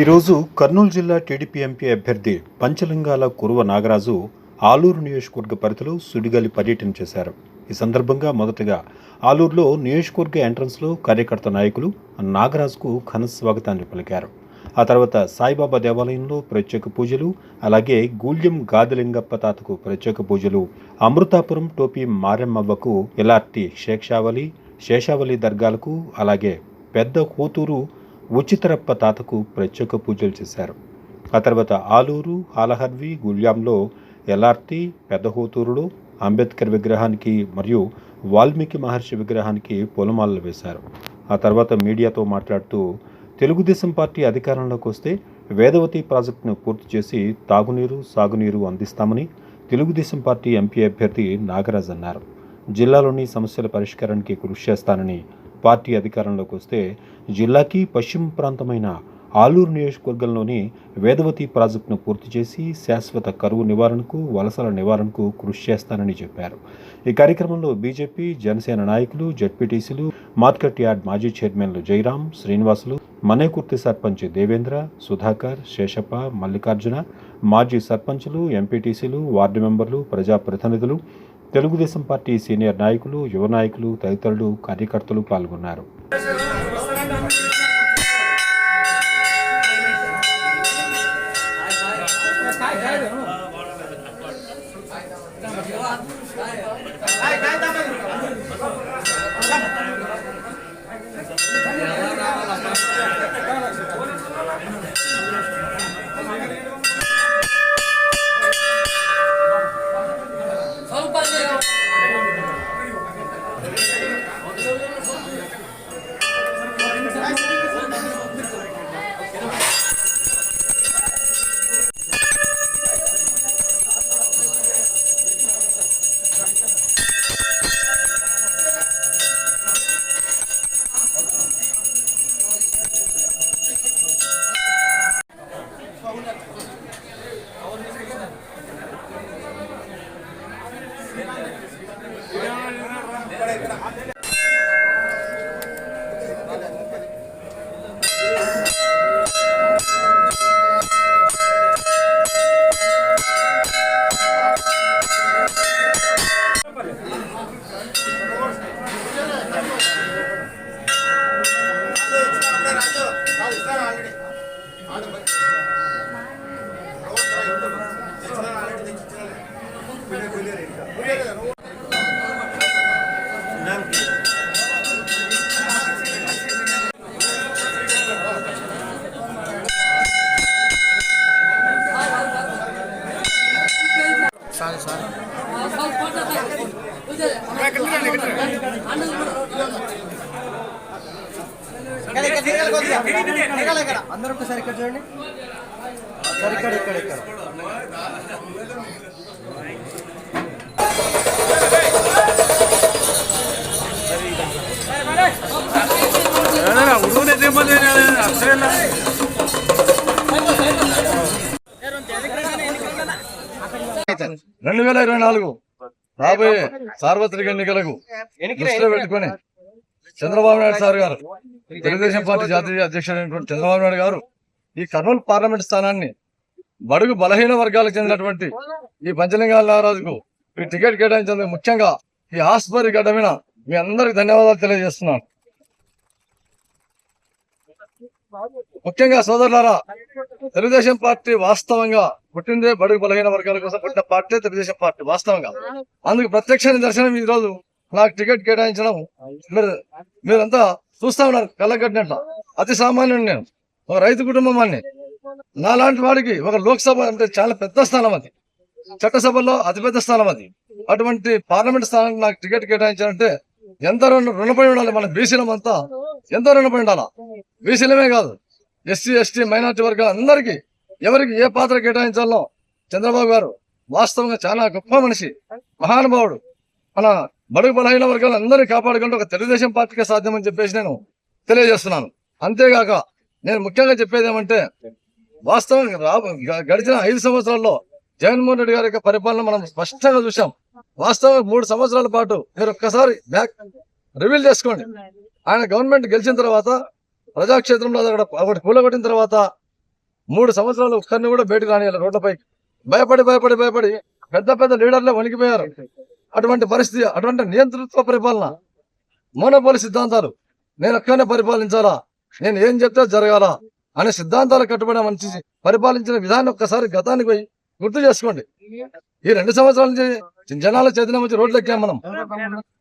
ఈరోజు కర్నూలు జిల్లా TDP MP అభ్యర్థి పంచలింగాల కురువ నాగరాజు ఆలూరు నియోజకవర్గ పరిధిలో సుడిగాలి పర్యటన చేశారు. ఈ సందర్భంగా మొదటగా ఆలూరులో నియోజకవర్గ ఎంట్రన్స్లో కార్యకర్త నాయకులు నాగరాజుకు ఘన స్వాగతాన్ని పలికారు. ఆ తర్వాత సాయిబాబా దేవాలయంలో ప్రత్యేక పూజలు అలాగే గూళ్యం గాదిలింగప్ప తాతకు ప్రత్యేక పూజలు అమృతాపురం టోపీ మారెమ్మవ్వకు ఎలార్టి శేషావళి శేషావళి దర్గాలకు అలాగే పెద్ద కూతురు ఉచితరప్ప తాతకు ప్రత్యేక పూజలు చేశారు. ఆ తర్వాత ఆలూరు ఆలహర్వి గుళ్యాంలో ఎలార్తి పెద్దహోతూరుడు అంబేద్కర్ విగ్రహానికి మరియు వాల్మీకి మహర్షి విగ్రహానికి పూలమాలలు వేశారు. ఆ తర్వాత మీడియాతో మాట్లాడుతూ తెలుగుదేశం పార్టీ అధికారంలోకి వస్తే వేదవతి ప్రాజెక్టును పూర్తి చేసి తాగునీరు సాగునీరు అందిస్తామని తెలుగుదేశం పార్టీ ఎంపీ అభ్యర్థి నాగరాజ్ అన్నారు. జిల్లాలోని సమస్యల పరిష్కారానికి కృషి చేస్తానని పార్టీ అధికారంలోకి వస్తే జిల్లాకి పశ్చిమ ప్రాంతమైన ఆలూరు నియోజకవర్గంలోని వేదవతి ప్రాజెక్టును పూర్తి చేసి శాశ్వత కరువు నివారణకు వలసల నివారణకు కృషి చేస్తానని చెప్పారు. ఈ కార్యక్రమంలో బీజేపీ జనసేన నాయకులు జడ్పీటీసీలు మార్కెట్ యార్డ్ మాజీ చైర్మన్లు జయరాం శ్రీనివాసులు మనేకుర్తి సర్పంచ్ దేవేంద్ర సుధాకర్ శేషప్ప మల్లికార్జున మాజీ సర్పంచులు ఎంపీటీసీలు వార్డు మెంబర్లు ప్రజాప్రతినిధులు తెలుగుదేశం పార్టీ సీనియర్ నాయకులు యువ నాయకులు తదితరులు కార్యకర్తలు పాల్గొన్నారు. అందరూ ఒకసారి ఇక్కడ చూడండి. సరే ఇక్కడ ఇక్కడ ఇక్కడ. రెండు వేల ఇరవై నాలుగు రాబోయే సార్వత్రిక ఎన్నికలకు దృష్టిలో పెట్టుకొని చంద్రబాబు నాయుడు సార్ గారు తెలుగుదేశం పార్టీ జాతీయ అధ్యక్షుడైనటువంటి చంద్రబాబు నాయుడు గారు ఈ కర్నూలు పార్లమెంట్ స్థానాన్ని బడుగు బలహీన వర్గాలకు చెందినటువంటి ఈ పంచలింగాల నాగరాజుకు ఈ టికెట్ కేటాయించేందుకు ముఖ్యంగా ఈ ఆస్పరి గడ్డ మీద మీ అందరికి ధన్యవాదాలు తెలియజేస్తున్నాను. ముఖ్యంగా సోదరులారా తెలుగుదేశం పార్టీ వాస్తవంగా పుట్టిందే బడుగు బలహీన వర్గాల కోసం పుట్టిన పార్టీ తెలుగుదేశం పార్టీ వాస్తవంగా. అందుకు ప్రత్యక్ష నిదర్శనం ఈ రోజు నాకు టికెట్ కేటాయించడం మీరు మీరంతా చూస్తా ఉన్నారు కళ్ళగట్టినట్ల అతి సామాన్యుడు నేను ఒక రైతు కుటుంబాన్ని నాలాంటి వాడికి ఒక లోక్సభ అంటే చాలా పెద్ద స్థానం అది. చట్టసభలో అతిపెద్ద స్థానం అది. అటువంటి పార్లమెంట్ స్థానానికి నాకు టికెట్ కేటాయించాలంటే ఎంత రుణ రుణపడి ఉండాలి మన బీసీలం అంతా? రుణపడి ఉండాలా? బీసీలమే కాదు ఎస్సీ ఎస్టీ మైనార్టీ వర్గాల అందరికీ ఎవరికి ఏ పాత్ర కేటాయించాలో చంద్రబాబు గారు వాస్తవంగా చాలా గొప్ప మనిషి మహానుభావుడు. మన బడుగు బలహీన వర్గాలు అందరినీ కాపాడుకుంటే ఒక తెలుగుదేశం పార్టీకే సాధ్యమని చెప్పేసి నేను తెలియజేస్తున్నాను. అంతేగాక నేను ముఖ్యంగా చెప్పేది ఏమంటే వాస్తవంగా గ- గడిచిన ఐదు సంవత్సరాల్లో జగన్మోహన్ రెడ్డి గారి యొక్క పరిపాలన మనం స్పష్టంగా చూసాం వాస్తవంగా మూడు సంవత్సరాల పాటు మీరు ఒక్కసారి బ్యాక్ రివీల్ చేసుకోండి. ఆయన గవర్నమెంట్ గెలిచిన తర్వాత ప్రజాక్షేత్రంలో అక్కడ ఒకటి కూలగొట్టిన తర్వాత మూడు సంవత్సరాలు ఒక్కరిని కూడా బయటకు రానియాలి రోడ్లపై భయపడి భయపడి భయపడి పెద్ద పెద్ద లీడర్లే వణికిపోయారు. అటువంటి పరిస్థితి అటువంటి నియంతృత్వ పరిపాలన మోనోపోలి సిద్ధాంతాలు నేను ఒక్కనే పరిపాలించాలా? నేను ఏం చెప్తే జరగాలా? అనే సిద్ధాంతాలు కట్టుబడి మంచి పరిపాలించిన విధానం ఒక్కసారి గతానికి పోయి గుర్తు చేసుకోండి. ఈ రెండు సంవత్సరాల నుంచి జనాల చైతన్యం వచ్చి రోడ్లు ఎక్కాం మనం.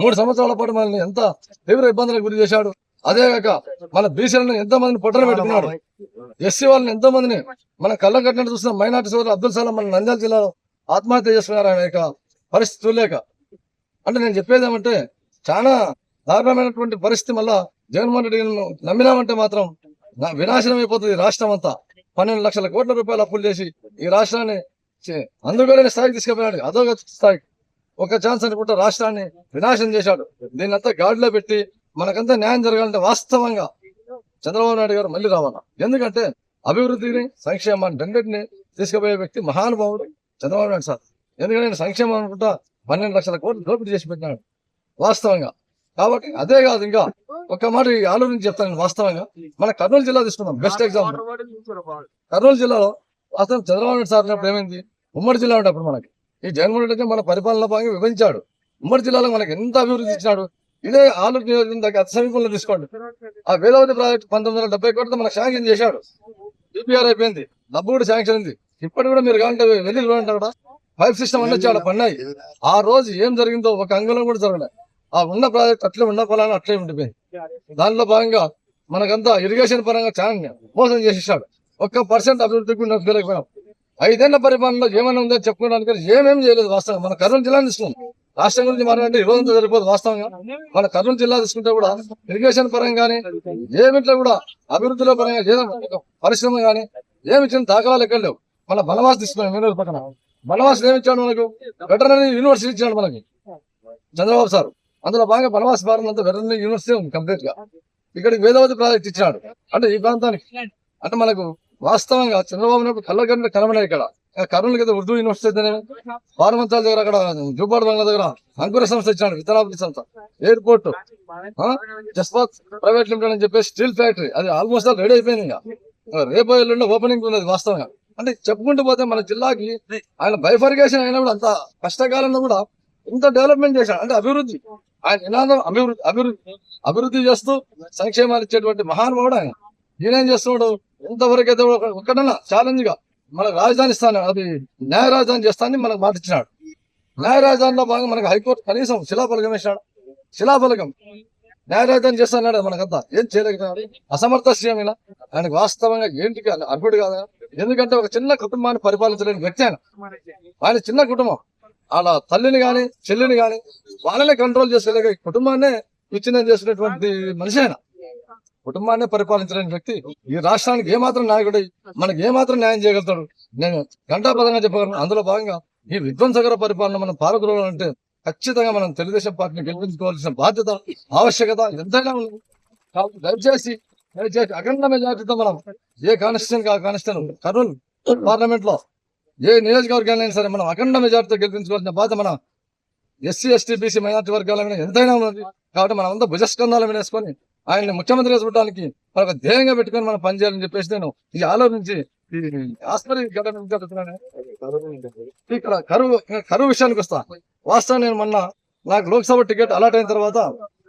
మూడు సంవత్సరాల పాటు మనల్ని ఎంత తీవ్ర ఇబ్బందులకు గురి చేశాడు. అదే కాక మన బీసీలను ఎంతో మందిని పొట్టలు పెట్టుకున్నాడు. ఎస్సీ వాళ్ళని ఎంతో మందిని మన కళ్ళం కట్టినట్టు చూసిన మైనార్టీ సోదరులు అబ్దుల్ సలాం మన నంద్యాల జిల్లాలో ఆత్మహత్య చేసుకున్నారు ఆయన యొక్క పరిస్థితి లేక అంటే నేను చెప్పేది ఏమంటే చాలా దారుణమైనటువంటి పరిస్థితి మళ్ళా జగన్మోహన్ రెడ్డి గారిని నమ్మినామంటే మాత్రం నా- వినాశనం అయిపోతుంది రాష్ట్రం అంతా. పన్నెండు లక్షల కోట్ల రూపాయలు అప్పులు చేసి ఈ రాష్ట్రాన్ని చే- అందుకోలేని స్థాయికి తీసుకెళ్ళాడు అదో స్థాయికి. ఒక ఛాన్స్ అనుకుంటే రాష్ట్రాన్ని వినాశనం చేశాడు. దీన్ని అంతా గాడిలో పెట్టి మనకంతా న్యాయం జరగాలంటే వాస్తవంగా చంద్రబాబు నాయుడు గారు మళ్ళీ రావాలా? ఎందుకంటే అభివృద్ధిని సంక్షేమాన్ని రెండింటిని తీసుకుపోయే వ్యక్తి మహానుభావుడు చంద్రబాబు నాయుడు సార్. ఎందుకంటే నేను సంక్షేమం అనుకుంటా పన్నెండు లక్షల కోట్లు దోపిడీ చేసి పెట్టినాడు. వాస్తవంగా. కాబట్టి అదే కాదు ఇంకా ఒక మాట ఈ ఆలూరు నుంచి చెప్తాను వాస్తవంగా. మన కర్నూలు జిల్లా తీసుకున్నాం బెస్ట్ ఎగ్జాంపుల్ కర్నూలు జిల్లాలో వాస్తవం చంద్రబాబు నాయుడు సార్ ఉన్నప్పుడు ఏమైంది? ఉమ్మడి జిల్లా ఉన్నప్పుడు మనకి. ఈ జగన్మోహన్ రెడ్డి మన పరిపాలన భాగంగా విభజించాడు. ఉమ్మడి జిల్లాలో మనకి ఎంత అభివృద్ధి ఇచ్చినాడు? ఇదే ఆలూరు నియోజకవర్గం దగ్గర అతి సమీపంలో తీసుకోండి. ఆ వేదవతి ప్రాజెక్ట్ పంతొమ్మిది వందల డెబ్బై కోట్లతో మనకు శాంక్షన్ చేశాడు. డిపిఆర్ అయిపోయింది. డబ్బు కూడా శాంక్షన్ ఉంది ఇప్పటి కూడా మీరు కావాలంటే వెళ్ళి చూడండి అక్కడ పైప్ సిస్టమ్ అన్నీ చాలా పన్నాయి. ఆ రోజు ఏం జరిగిందో ఒక అంగళం కూడా జరగలేదు ఆ ఉన్న ప్రాజెక్ట్ అట్లే ఉన్న పొలాన్ని అట్లే ఉండిపోయింది దానిలో భాగంగా మనకంతా ఇరిగేషన్ పరంగా చాలా మోసం చేసేసాడు. ఒక్క పర్సెంట్ అభివృద్ధి కూడా తెలియకపోయినాం ఐదేళ్ళ పరిపాలనలో ఏమైనా ఉందో చెప్పుకోవడానికి ఏమేమి చేయలేదు వాస్తవంగా. మన కర్నూలు జిల్లా తీసుకున్నాం రాష్ట్రం గురించి మాట్లాడంటే ఈ రోజంతా సరిపోదు వాస్తవంగా. మన కర్నూలు జిల్లా తీసుకుంటే కూడా ఇరిగేషన్ పరంగా కానీ ఏమిట్లో కూడా అభివృద్ధిలో పరంగా ఏదైనా పరిశ్రమ కానీ ఏమి ఇచ్చిన దాఖలాలు ఎక్కడ లేవు. మన బలవాస్ తీసుకున్నాం వేరే పక్కన. బలవాస్ ఏమి ఇచ్చాడు మనకు వెటర్నరీ యూనివర్సిటీ ఇచ్చాడు మనకి. చంద్రబాబు సార్. అందులో భాగంగా బలవాస్ భారత్ అంతా వెటర్నరీ యూనివర్సిటీ ఉంది కంప్లీట్గా. ఇక్కడికి వేదవతి ప్రాజెక్ట్ ఇచ్చాడు అంటే ఈ ప్రాంతానికి. అంటే మనకు వాస్తవంగా చంద్రబాబు నాయుడు కళ్ళ గంటలు కనబడాయి ఇక్కడ. కర్నూలు కదా ఉర్దూ యూనివర్సిటీ అయితేనే పార్మంతాల దగ్గర అక్కడ జూపాడు బంగ్లా దగ్గర అంకుర సంస్థ ఇచ్చాడు విత్తనాభివృద్ధి సంస్థ. ఎయిర్పోర్ట్ జస్పాత్ ప్రైవేట్ లిమిటెడ్ అని చెప్పేసి స్టీల్ ఫ్యాక్టరీ అది ఆల్మోస్ట్ ఆల్ రెడీ అయిపోయింది ఇంకా. రేపు ఎల్లుండి ఓపెనింగ్ ఉన్నది వాస్తవంగా. అంటే చెప్పుకుంటూ పోతే మన జిల్లాకి ఆయన బైఫర్గేషన్ అయినా కూడా అంత కష్టకాలంలో కూడా ఇంత డెవలప్మెంట్ చేశాడు. అంటే అభివృద్ధి. ఆయన నినాదం అభివృద్ధి అభివృద్ధి అభివృద్ధి చేస్తూ సంక్షేమాలు ఇచ్చేటువంటి మహానుభావుడు ఆయన. ఈయనేం చేస్తున్నాడు? ఎంతవరకు అయితే ఒక్కడన్నా ఛాలెంజ్గా మనకు రాజధాని స్థానం అది న్యాయ రాజధాని చేస్తానని మనకు మాట ఇచ్చినాడు. న్యాయ రాజధానిలో భాగంగా మనకు హైకోర్టు కనీసం శిలాఫలకం ఇచ్చినాడు. శిలాఫలకం. న్యాయ రాజధాని చేస్తాడు మనకంతా. ఏం చేయలేకపోయాడు అసమర్థ సీఎం ఇలా ఆయనకు వాస్తవంగా ఏంటికి అర్హుడు కాదు? ఎందుకంటే ఒక చిన్న కుటుంబాన్ని పరిపాలించలేని వ్యక్తి ఆయన. ఆయన చిన్న కుటుంబం. వాళ్ళ తల్లిని గాని చెల్లిని గాని వాళ్ళనే కంట్రోల్ చేసుకోలేక ఈ కుటుంబాన్నే విచ్ఛిన్నం చేసినటువంటి మనిషి ఆయన. కుటుంబాన్ని పరిపాలించలేని వ్యక్తి. ఈ రాష్ట్రానికి ఏమాత్రం నాయకుడు మనకి ఏమాత్రం న్యాయం చేయగలుగుతాడు? నేను ఘంటాపదంగా చెప్పగలను. అందులో భాగంగా ఈ విధ్వంసకర పరిపాలన మనం పాల్గొనాలంటే ఖచ్చితంగా మనం తెలుగుదేశం పార్టీని గెలిపించుకోవాల్సిన బాధ్యత ఆవశ్యకత ఎంతైనా ఉంది. కాబట్టి దయచేసి అఖండ మెజార్టీతో మనం ఏ కానిస్టేషన్ ఆ కానిస్టేషన్ కర్నూలు పార్లమెంట్లో. ఏ నియోజకవర్గాలైనా సరే మనం అఖండ మెజార్టీతో గెలిపించుకోవాల్సిన బాధ మన ఎస్సీ ఎస్టీ బీసీ మైనార్టీ వర్గాల మీద ఎంతైనా ఉన్నది. కాబట్టి మనం అంతా భుజస్కంధాల మీద వేసుకొని ఆయన్ని ముఖ్యమంత్రి చూడడానికి మనకు ధ్యేయంగా పెట్టుకొని మనం పనిచేయాలని చెప్పేసి నేను ఈ ఆలోచించి ఈ ఇక్కడ కరువు కరువు విషయానికి వస్తా. వాస్తవం నేను మొన్న నాకు లోక్సభ టికెట్ అలాట్ అయిన తర్వాత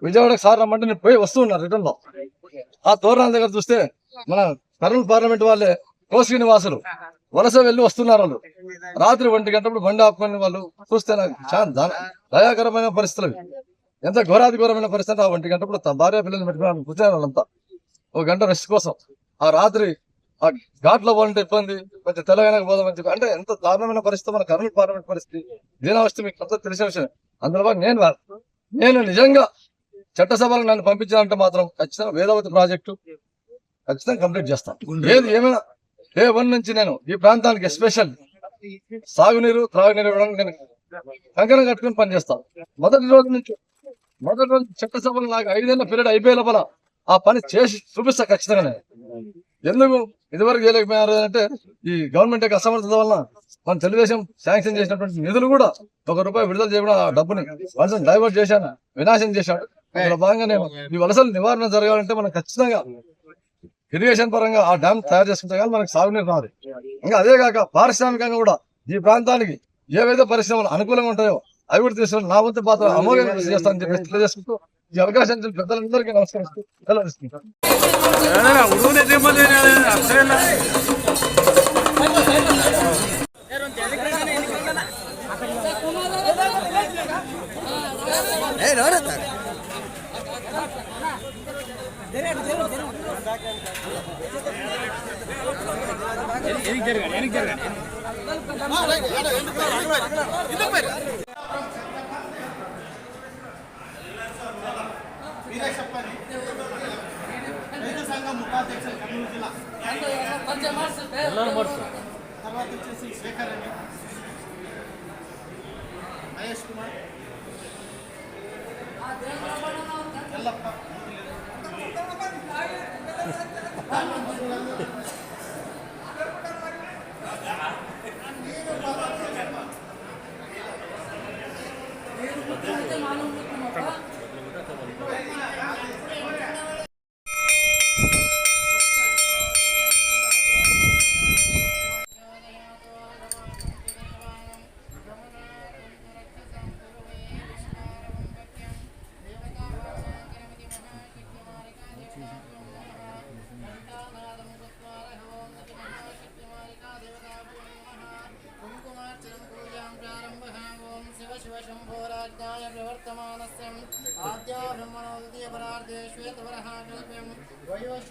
విజయవాడకి సార్ రమ్మంటే నేను పోయి వస్తూ ఉన్నా రిటర్న్లో ఆ తోరణాల దగ్గర చూస్తే మన కర్నూలు పార్లమెంట్ వాళ్ళే కోసి నివాసులు వలస వెళ్ళి వస్తున్నారు వాళ్ళు. రాత్రి ఒంటి గంటప్పుడు బండి ఆపుకొని వాళ్ళు చూస్తే నాకు చాలా దయాకరమైన పరిస్థితులు. ఎంత ఘోరాది ఘోరమైన పరిస్థితి ఆ ఒంటి గంటప్పుడు త- భార్య పిల్లల్ని పెట్టుకుని కూర్చున్నారు వాళ్ళంతా. ఒక గంట రెస్ట్ కోసం. ఆ రాత్రి ఆ ఘాట్లో పోవాలంటే ఇబ్బంది కొంచెం తెలంగాణ పోదామని చెప్పి. అంటే ఎంత దారుణమైన పరిస్థితి మన కర్నూలు పార్లమెంట్ పరిస్థితి. దీనావస్థ మీకు అంతా తెలిసిన విషయం అందులో నేను నేను నిజంగా చట్టసభలకు నన్ను పంపించాలంటే మాత్రం ఖచ్చితంగా వేదవతి ప్రాజెక్టు ఖచ్చితంగా కంప్లీట్ చేస్తాను. ఏది ఏమైనా ఏ వన్ నుంచి నేను ఈ ప్రాంతానికి ఎస్పెషల్ సాగునీరు త్రాగునీరు ఇవ్వడానికి నేను కంకణం కట్టుకుని పనిచేస్తాను మొదటి రోజు నుంచి మొదటి రోజు చట్టసభలు నాకు ఐదేళ్ళ పీరియడ్ అయిపోయే లోపల ఆ పని చేసి చూపిస్తా ఖచ్చితంగా నేను. ఎందుకు ఇదివరకు చేయలేకపోయారు అంటే ఈ గవర్నమెంట్ యొక్క అసమర్థత వలన మన తెలుగుదేశం శాంక్షన్ చేసినటువంటి నిధులు కూడా ఒక రూపాయి విడుదల చేయడం ఆ డబ్బుని వలసను డైవర్ట్ చేశాను వినాశం చేశాడు. అందులో భాగంగా నేను ఈ వలసల నివారణ జరగాలంటే మనం ఖచ్చితంగా ఇరిగేషన్ పరంగా ఆ డ్యామ్ తయారు చేసుకుంటే కానీ మనకు సాగునీరు రాదు. ఇంకా అదే కాక పారిశ్రామికంగా కూడా ఈ ప్రాంతానికి ఏవైతే పరిశ్రమలు అనుకూలంగా ఉంటాయో అవి కూడా తీసుకుని నా వంతు పాత్ర అమోఘంగా కృషి చేస్తానని చెప్పి తెలియజేసుకుంటూ ఈ అవకాశం పెద్దలందరికీ నమస్కరిస్తూ తర్వాత వచ్చేసి శేఖర్ అని మహేష్ కుమార్ ఎల్లప్ప.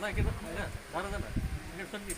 ಅಣ್ಣ ಹಾಕಿದ್ರೆ ಅಣ್ಣ ದಾರದಲ್ಲ ಸ್ವಲ್ಪ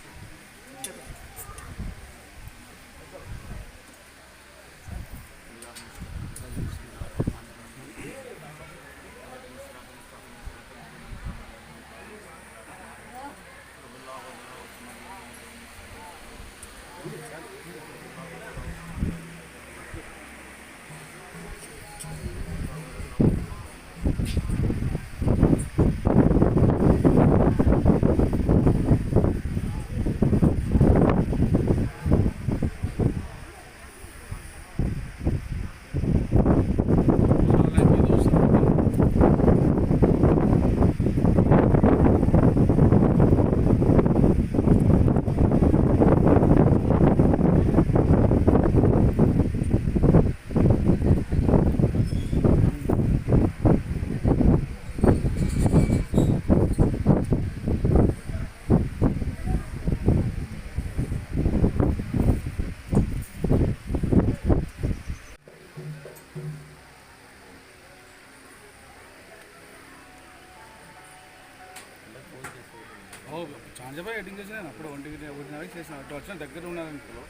అటు వచ్చిన దగ్గర ఇప్పుడు.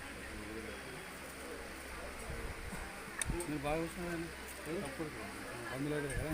మీరు బాగా వస్తున్నారండి అప్పుడు అయితే కదా